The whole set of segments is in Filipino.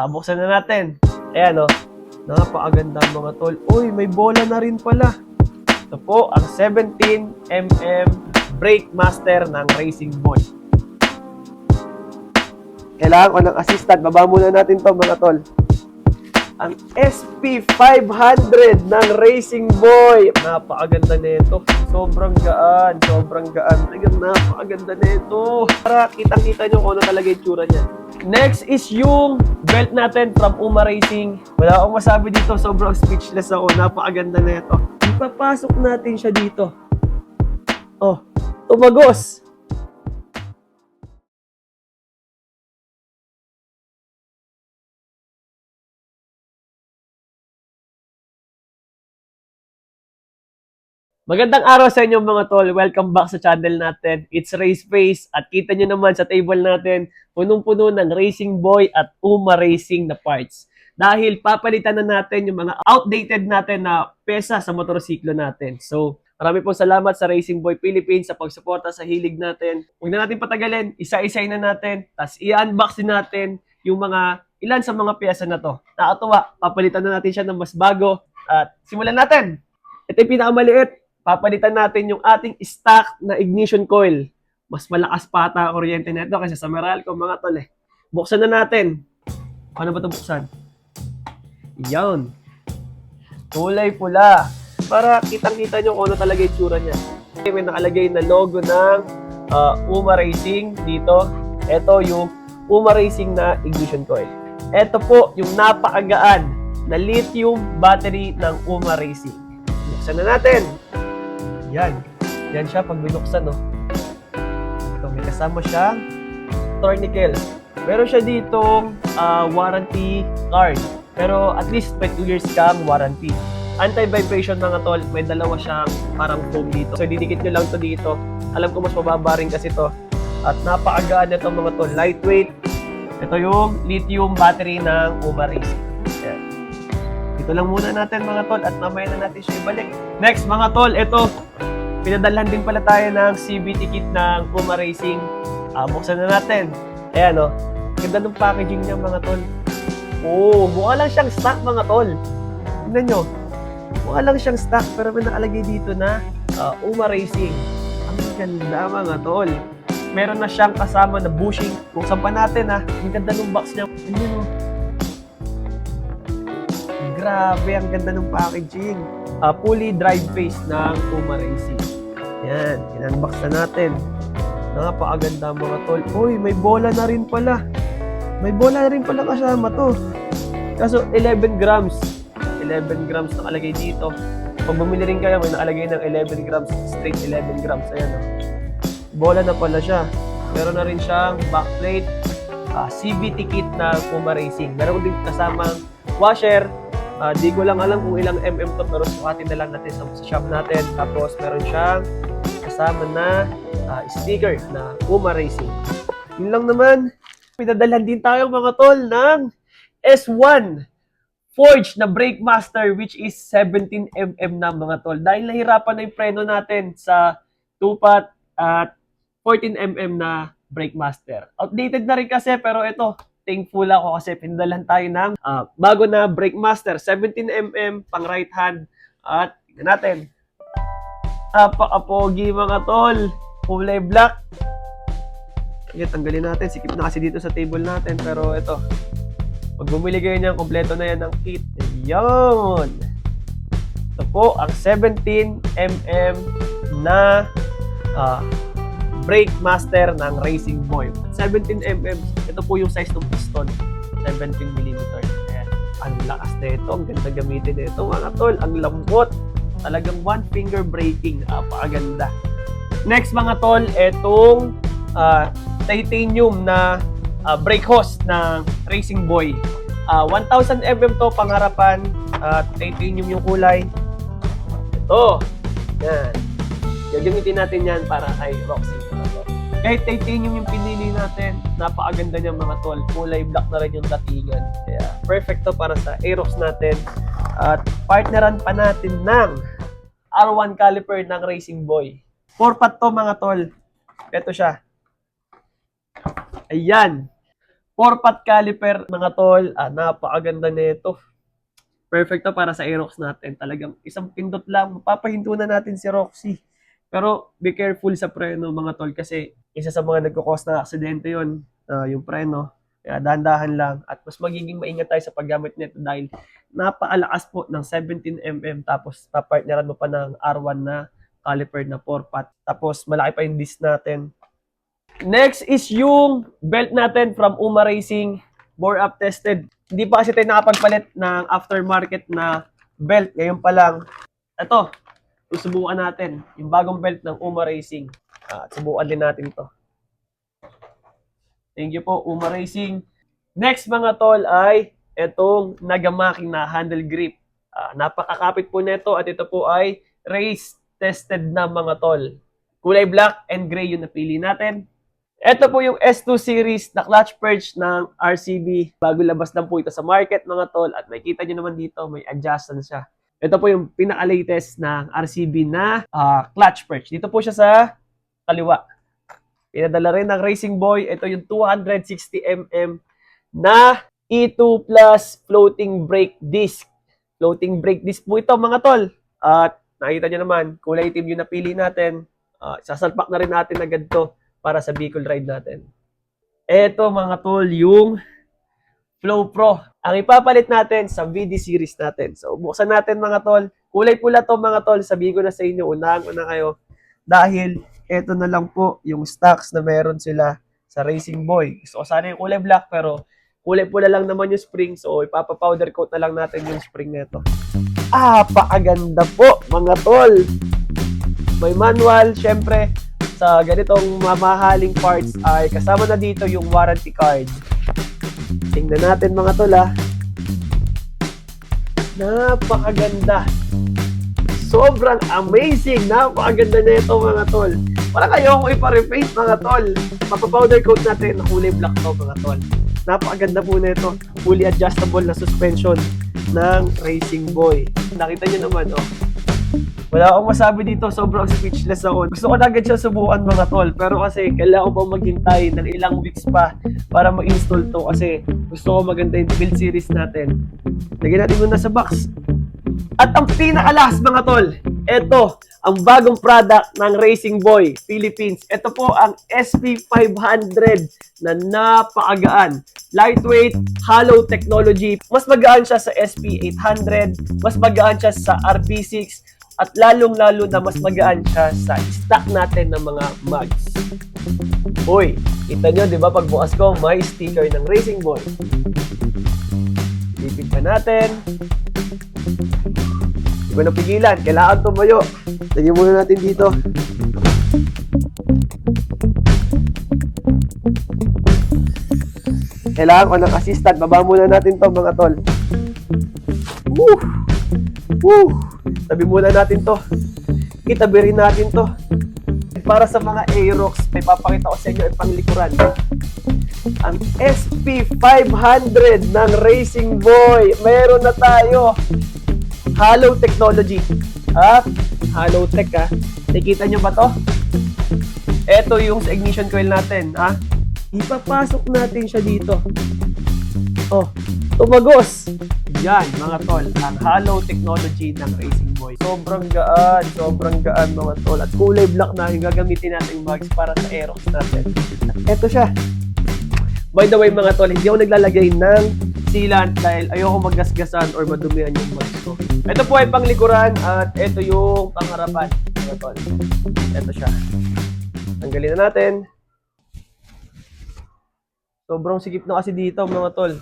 Ah, buksan na natin. Ayan, oh. Napakaganda mga tol. Uy, may bola na rin pala. Ito po, ang 17mm brake master ng Racing Boy. Kailangan ko ng assistant. Baba muna natin to mga tol. Ang SP500 ng Racing Boy. Napakaganda nito. Sobrang gaan. Sobrang gaan. Talagang napakaganda nito. Para kitang-kita nyo kung ano talaga yung tsura niya. Next is yung belt natin from Uma Racing. Wala akong masabi dito. Sobrang speechless ako. Napakaganda nito. Ipapasok natin siya dito. Oh, tumagos. Magandang araw sa inyo mga tol. Welcome back sa channel natin. It's Race Face at kita nyo naman sa table natin punong-puno ng Racing Boy at Uma Racing na parts. Dahil papalitan na natin yung mga outdated natin na pesa sa motorsiklo natin. So, marami pong salamat sa Racing Boy Philippines sa pagsuporta sa hilig natin. Huwag na natin patagalin, isa-isay na natin, tapos i-unbox din natin yung mga ilan sa mga pyesa na to. Nakatuwa, papalitan na natin siya ng mas bago at simulan natin. Ito yung pinakamaliit, papalitan natin yung ating stock na ignition coil. Mas malakas pa ata ang kuryente nito kasi sa Meralco mga tol eh. Buksan na natin. Paano ba ito buksan? Yan. Kulay pula. Para kitang-kita nyo kung ano talaga yung tsura niya. May nakalagay na logo ng uh, Uma Racing dito. Ito yung Uma Racing na ignition coil. Ito po yung napakagaan na lithium battery ng Uma Racing. Buksan na natin. Yan. Yan siya pag binuksan, no. Ito, may kasama siyang tourniquet. Meron siya ditong ah, warranty card. Pero at least may 2 years kang warranty. Anti-vibration mga tol, may dalawa siyang parang foam dito. So, didikit nyo lang to dito. Alam ko mas mababa rin kasi to. At napakagaan nito mga tol. Lightweight. Ito yung lithium battery ng Uma Racing. Ayan. Ito lang muna natin mga tol at mamaya na natin siya ibalik. Next mga tol, ito. Pinadalhan din pala tayo ng CVT kit ng Puma Racing. Ah, buksan na natin. Ayan o. Ganda ng packaging niya mga tol. Oo, mukha lang siyang stock mga tol. Tingnan nyo. Mukha lang siyang stock pero may nakalagay dito na ah, Uma Racing. Ang ganda mga tol. Meron na siyang kasama na bushing. Buksan pa natin ha. Ang ganda ng box niya. Tingnan mo. Grabe, ang ganda ng packaging. Uh, fully drive face ng Puma Racing. Yan, in-unbox na natin. Napakaganda mga tol. Uy, may bola na rin pala. May bola na rin pala kasama to. Kaso 11 grams. 11 grams nakalagay dito. Pag bumili rin kayo, may nakalagay ng 11 grams, straight 11 grams. Ayan o. Bola na pala siya. Meron na rin siyang backplate, ah, CVT kit na Puma Racing. Meron din kasamang washer, Ah, di ko lang alam kung ilang mm to pero sukatin na lang natin sa, sa shop natin. Tapos meron siyang kasama na ah, sticker na Puma Racing. Yun lang naman. Pinadalhan din tayo mga tol ng S1 Forge na Brake Master which is 17mm na mga tol. Dahil nahirapan na yung preno natin sa tupat at 14mm na Brake Master. Outdated na rin kasi pero ito, thankful ako kasi pindalan tayo ng ah, bago na Brake Master 17mm pang right hand. At tingnan natin. Napaka-pogi mga tol. Kulay black. Okay, tanggalin natin. Sikip na kasi dito sa table natin pero ito pag bumili kayo niyan kompleto na yan ng kit. Yun ito po ang 17mm na ah, brake master ng Racing Boy. 17mm, ito po yung size ng piston. 17mm. Ayan. Ang lakas na ito. Ang ganda gamitin nito mga tol. Ang lambot. Talagang one finger braking. Napakaganda. Next mga tol, itong ah, titanium na ah, brake hose ng Racing Boy. Ah, 1000mm to pangharapan at titanium yung kulay. Ito. Yan. Gagamitin natin yan para kay Roxy. Kahit titanium yung pinili natin, napakaganda niya mga tol. Kulay black na rin yung datingan. Kaya perfect to para sa Aerox natin. At partneran pa natin ng R1 caliper ng Racing Boy. 4 pot to mga tol. Ito siya. Ayan. 4-pot caliper, mga tol. Ah, napakaganda nito. Perfect to para sa Aerox natin. Talagang isang pindot lang. Mapapahinto na natin si Roxy. Pero be careful sa preno, mga tol. Kasi isa sa mga nagkakos ng aksidente yon yung preno. Kaya dahan-dahan lang. At mas magiging maingat tayo sa paggamit nito dahil napakalakas po ng 17mm. Tapos papartneran mo pa ng R1 na caliper na 4-pot. Tapos malaki pa yung disc natin. Next is yung belt natin from Uma Racing. Bore up tested. Hindi pa kasi tayo nakapagpalit ng aftermarket na belt. Ngayon pa lang. Ito, susubukan natin. Yung bagong belt ng Uma Racing. Ah, subukan din natin to. Thank you po, Uma Racing. Next mga tol ay itong Nagamaki na handle grip. Ah, napakakapit po nito at ito po ay race tested na mga tol. Kulay black and gray yung napili natin. Ito po yung S2 series na clutch perch ng RCB. Bago labas lang po ito sa market mga tol. At makikita nyo naman dito, may adjustment siya. Ito po yung pinaka-latest ng RCB na ah, clutch perch. Dito po siya sa kaliwa. Pinadala rin ng Racing Boy. Ito yung 260mm na E2 plus floating brake disc. Floating brake disc po ito mga tol. At nakita nyo naman, kulay itim yung napili natin. Ah, sasalpak na rin natin agad to para sa Bicol ride natin. Ito mga tol, yung Flow Pro. Ang ipapalit natin sa VD series natin. So, buksan natin mga tol. Kulay pula to mga tol. Sabihin ko na sa inyo, unahan ko na kayo. Dahil, ito na lang po yung stocks na meron sila sa Racing Boy. Gusto ko sana yung kulay black, pero kulay pula lang naman yung spring. So, ipapa-powder coat na lang natin yung spring nito. Ah, paaganda po mga tol. May manual, syempre, sa ganitong mamahaling parts ay kasama na dito yung warranty card. Tingnan natin mga tol ah. Napakaganda. Sobrang amazing. Napakaganda na ito mga tol. Parang kayo kung ipa-repaint mga tol. Mapapowder coat natin na kulay black to mga tol. Napakaganda po na ito. Fully adjustable na suspension ng Racing Boy. Nakita nyo naman oh. Wala akong masabi dito, sobrang speechless ako. Gusto ko na agad siya subukan mga tol, pero kasi kailangan ko pa maghintay ng ilang weeks pa para ma-install to kasi gusto ko maganda yung build series natin. Lagyan natin muna sa box. At ang pinakalas mga tol, ito, ang bagong product ng Racing Boy Philippines. Ito po ang SP500 na napakagaan. Lightweight, hollow technology. Mas magaan siya sa SP800, mas magaan siya sa RP6, at lalong-lalo na mas magaan siya sa stock natin ng mga mugs. Uy, kita nyo, di ba, pagbukas ko, may sticker ng Racing Boy. Ipit pa natin. Hindi ko napigilan, kailangan tumayo. Lagyan muna natin dito. Kailangan ko ng assistant. Baba muna natin to mga tol. Woo! Woo! Tabi muna natin to. Itabi rin natin to. Para sa mga Aerox, may papakita ko sa inyo ang panglikuran. Ang SP500 ng Racing Boy. Meron na tayo. Hollow technology. Ha? Hollow tech ha. Nakikita nyo ba to? Ito yung ignition coil natin. Ha? Ipapasok natin siya dito. Oh, tumagos. Yan, mga tol, ang hollow technology ng Racing Boy. Sobrang gaan, sobrang gaan mga tol. At kulay black na yung gagamitin natin mags para sa Aerox natin. At eto siya. By the way mga tol, hindi ako naglalagay ng sealant dahil ayoko magasgasan or madumihan yung mags ko. Ito po ay panglikuran at ito yung pangharapan mga tol. Ito siya. Tanggalin na natin. Sobrang sikip na kasi dito mga tol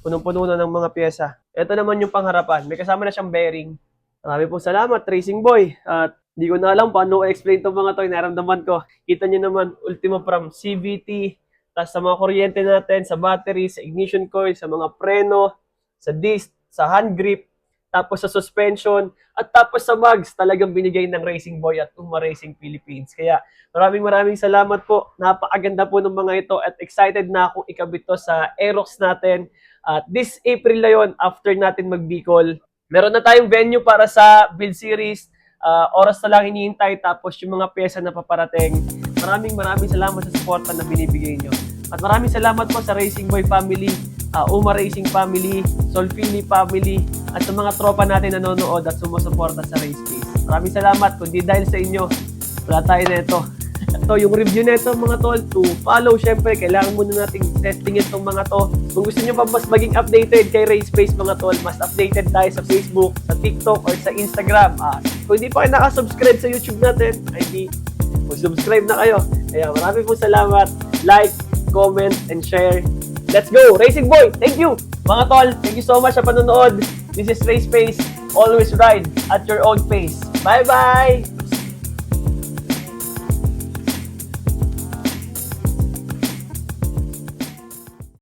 punong-puno na ng mga pyesa. Ito naman yung pangharapan. May kasama na siyang bearing. Marami po salamat, Racing Boy. At di ko na alam paano i-explain itong mga to. Naramdaman ko. Kita niyo naman, ultimo from CVT, tapos sa mga kuryente natin, sa battery, sa ignition coil, sa mga preno, sa disc, sa hand grip, tapos sa suspension, at tapos sa mugs, talagang binigay ng Racing Boy at Uma Racing Philippines. Kaya maraming maraming salamat po. Napakaganda po ng mga ito at excited na akong ikabit to sa Aerox natin. At this April na yon after natin mag-Bicol, meron na tayong venue para sa build series. Ah, oras na lang hinihintay tapos yung mga pyesa na paparating. Maraming maraming salamat sa suporta na binibigay nyo. At maraming salamat po sa Racing Boy family, uh, Uma Racing family, Solfini family, at sa mga tropa natin nanonood at sumusuporta sa Race Pace. Maraming salamat. Kundi dahil sa inyo, wala tayo na ito. Ito, yung review na ito mga tol, to follow, syempre, kailangan muna nating testingin itong mga to. Kung gusto nyo pa mas maging updated kay Race Pace mga tol, mas updated tayo sa Facebook, sa TikTok, or sa Instagram. Ah, kung hindi pa kayo nakasubscribe sa YouTube natin, ay di, subscribe na kayo. Kaya maraming po salamat. Like, comment, and share. Let's go! Racing Boy! Thank you! Mga tol, thank you so much sa panonood. This is Race Pace. Always ride at your own pace. Bye-bye!